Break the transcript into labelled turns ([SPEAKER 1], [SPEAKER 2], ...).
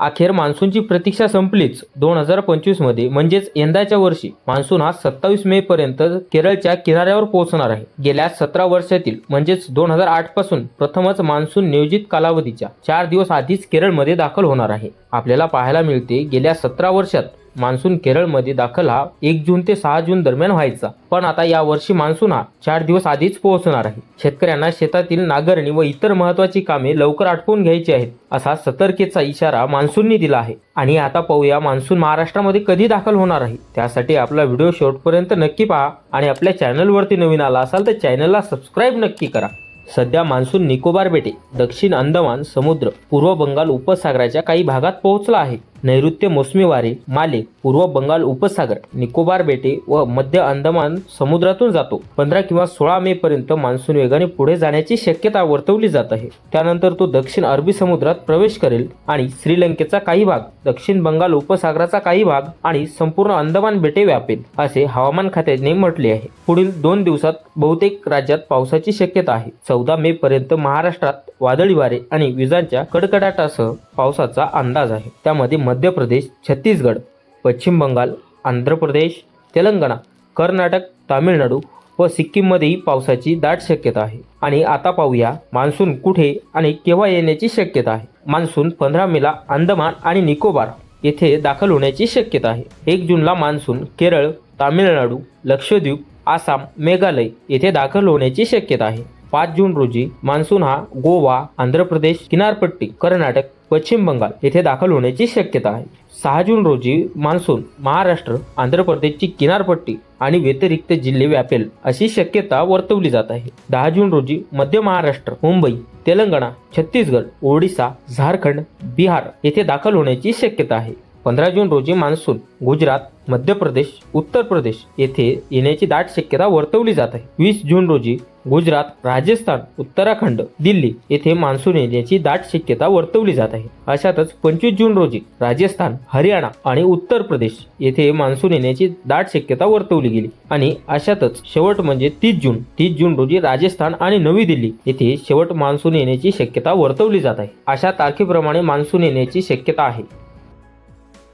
[SPEAKER 1] अखेर मान्सूनची प्रतीक्षा संपलीच. दोन हजार पंचवीसमध्ये म्हणजेच यंदाच्या वर्षी मान्सून हा सत्तावीस मे पर्यंत केरळच्या किनाऱ्यावर पोहोचणार आहे. गेल्या सतरा वर्षातील म्हणजेच दोन हजार आठपासून प्रथमच मान्सून नियोजित कालावधीच्या चार दिवस आधीच केरळमध्ये दाखल होणार आहे. आपल्याला पाहायला मिळते गेल्या सतरा वर्षात मान्सून केरळमध्ये दाखल हा एक जून ते सहा जून दरम्यान व्हायचा. पण आता या वर्षी मान्सून हा चार दिवस आधीच पोहोचणार आहे. शेतकऱ्यांना शेतातील नांगरणी व इतर महत्वाची कामे लवकर आटपून घ्यायची आहेत असा सतर्कतेचा इशारा मान्सूनने दिला आहे. आणि आता पाहूया मान्सून महाराष्ट्रामध्ये कधी दाखल होणार आहे. त्यासाठी आपला व्हिडिओ शेवटपर्यंत नक्की पहा आणि आपल्या चॅनलवरती नवीन आला असाल तर चॅनलला सबस्क्राईब नक्की करा. सध्या मान्सून निकोबार बेटे दक्षिण अंदमान समुद्र पूर्व बंगाल उपसागराच्या काही भागात पोहोचला आहे. नैऋत्य मोसमी वारे माले पूर्व बंगाल उपसागर निकोबार बेटे व मध्य अंदमान समुद्रातून जातो. पंधरा किंवा सोळा मे पर्यंत मान्सून वेगाने पुढे जाण्याची शक्यता वर्तवली जात आहे. त्यानंतर तो दक्षिण अरबी समुद्रात प्रवेश करेल आणि श्रीलंकेचा काही भाग दक्षिण बंगाल उपसागराचा काही भाग आणि संपूर्ण अंदमान बेटे व्यापेल असे हवामान खात्याने म्हटले आहे. पुढील दोन दिवसात बहुतेक राज्यात पावसाची शक्यता आहे. चौदा मे पर्यंत महाराष्ट्रात वादळी वारे आणि विजांच्या कडकडाटासह पावसाचा अंदाज आहे. त्यामध्ये मध्य प्रदेश छत्तीसगड पश्चिम बंगाल आंध्र प्रदेश तेलंगणा कर्नाटक तामिळनाडू व सिक्कीममध्येही पावसाची दाट शक्यता आहे. आणि आता पाहूया मान्सून कुठे आणि केव्हा येण्याची शक्यता आहे. मान्सून पंधरा मेला अंदमान आणि निकोबार येथे दाखल होण्याची शक्यता आहे. एक जूनला मान्सून केरळ तामिळनाडू लक्षद्वीप आसाम मेघालय येथे दाखल होण्याची शक्यता आहे. पाच जून रोजी मान्सून हा गोवा आंध्र प्रदेश किनारपट्टी कर्नाटक पश्चिम बंगाल येथे दाखल होण्याची शक्यता आहे. सहा जून रोजी मान्सून महाराष्ट्र आंध्र प्रदेशची किनारपट्टी आणि व्यतिरिक्त जिल्हे व्यापेल अशी शक्यता वर्तवली जात आहे. दहा जून रोजी मध्य महाराष्ट्र मुंबई तेलंगणा छत्तीसगड ओडिसा झारखंड बिहार येथे दाखल होण्याची शक्यता आहे. पंधरा जून रोजी मान्सून गुजरात मध्य प्रदेश उत्तर प्रदेश येथे येण्याची दाट शक्यता वर्तवली जात आहे. वीस जून रोजी गुजरात राजस्थान उत्तराखंड दिल्ली येथे मान्सून येण्याची दाट शक्यता वर्तवली जात आहे. अशातच पंचवीस जून रोजी राजस्थान हरियाणा आणि उत्तर प्रदेश येथे मान्सून येण्याची दाट शक्यता वर्तवली गेली आणि अशातच शेवट म्हणजे तीस जून तीस जून रोजी राजस्थान आणि नवी दिल्ली येथे शेवट मान्सून येण्याची शक्यता वर्तवली जात आहे. अशा तारखेप्रमाणे मान्सून येण्याची शक्यता आहे.